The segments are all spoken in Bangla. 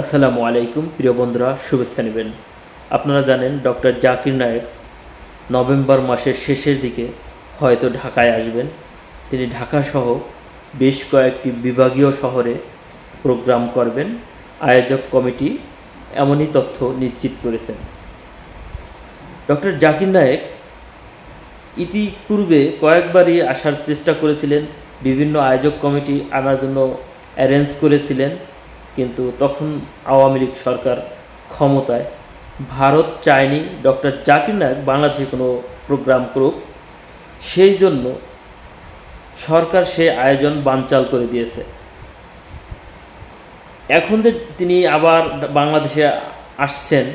আসসালামু আলাইকুম, প্রিয় বন্ধুরা, শুভেচ্ছা নেবেন। আপনারা জানেন, ডক্টর জাকির নায়েক নভেম্বর মাসের শেষের দিকে হয়তো ঢাকায় আসবেন। তিনি ঢাকাসহ বেশ কয়েকটি বিভাগীয় শহরে প্রোগ্রাম করবেন। আয়োজক কমিটি এমনই তথ্য নিশ্চিত করেছেন। ডক্টর জাকির নায়েক ইতিপূর্বে কয়েকবারই আসার চেষ্টা করেছিলেন। বিভিন্ন আয়োজক কমিটি আনার জন্য অ্যারেঞ্জ করেছিলেন। কিন্তু তখন আওয়ামী লীগ সরকার ক্ষমতায়, ভারত চায়নি ডক্টর জাকির নায়ক বাংলাদেশে কোনো প্রোগ্রাম করুক। সেই জন্য সরকার সে আয়োজন বানচাল করে দিয়েছে। এখন যে তিনি আবার বাংলাদেশে আসছেন,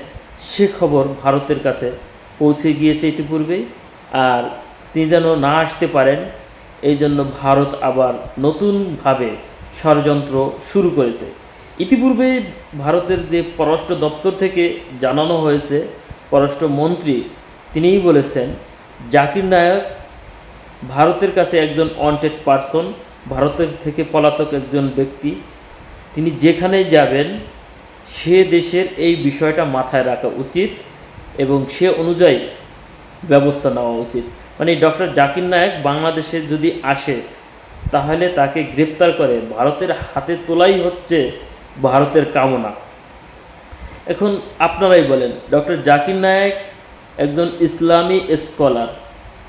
সে খবর ভারতের কাছে পৌঁছে গিয়েছে ইতিপূর্বেই। আর তিনি যেন না আসতে পারেন, এই জন্য ভারত আবার নতুনভাবে ষড়যন্ত্র শুরু করেছে। ইতিপূর্বে ভারতের যে পররাষ্ট্র দপ্তর থেকে জানানো হয়েছে, পররাষ্ট্র মন্ত্রী তিনিই বলেছেন, জাকির নায়ক ভারতের কাছে একজন ওয়ান্টেড পারসন ভারতের থেকে পলাতক একজন ব্যক্তি। তিনি যেখানেই যাবেন, সে দেশের এই বিষয়টা মাথায় রাখা উচিত এবং সে অনুযায়ী ব্যবস্থা নেওয়া উচিত। মানে ডক্টর জাকির নায়ক বাংলাদেশে যদি আসে, তাহলে তাকে গ্রেপ্তার করে। ভারতের হাতে তোলাই হচ্ছে ভারতের কামনা। এখন আপনারাই বলেন, ডক্টর জাকির নায়েক একজন ইসলামী স্কলার,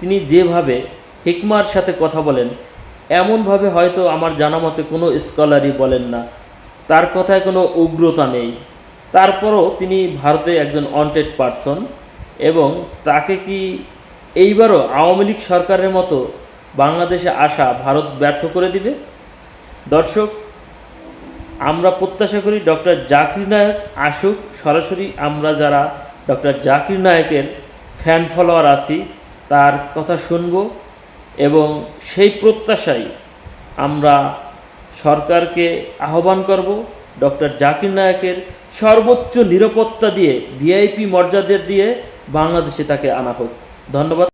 তিনি যেভাবে হিকমার সাথে কথা বলেন, এমনভাবে হয়তো আমার জানা মতে কোনো স্কলারই বলেন না। তার কথায় কোনো উগ্রতা নেই। তারপরও তিনি ভারতে একজন ওয়ান্টেড পারসন এবং তাকে কি এইবারও আওয়ামী লীগ সরকারের মতো বাংলাদেশে আসা ভারত ব্যর্থ করে দিবে? দর্শক আমরা প্রত্যাশা করি ডক্টর জাকির নায়ক আসুক। সরাসরি আমরা যারা ডক্টর জাকির নায়কের ফ্যান ফলোয়ার আছি, তার কথা শুনব এবং সেই প্রত্যাশাই আমরা সরকারকে আহ্বান করব ডক্টর জাকির নায়কের সর্বোচ্চ নিরাপত্তা দিয়ে ভিআইপি মর্যাদা দিয়ে বাংলাদেশে তাকে আনা হোক। ধন্যবাদ।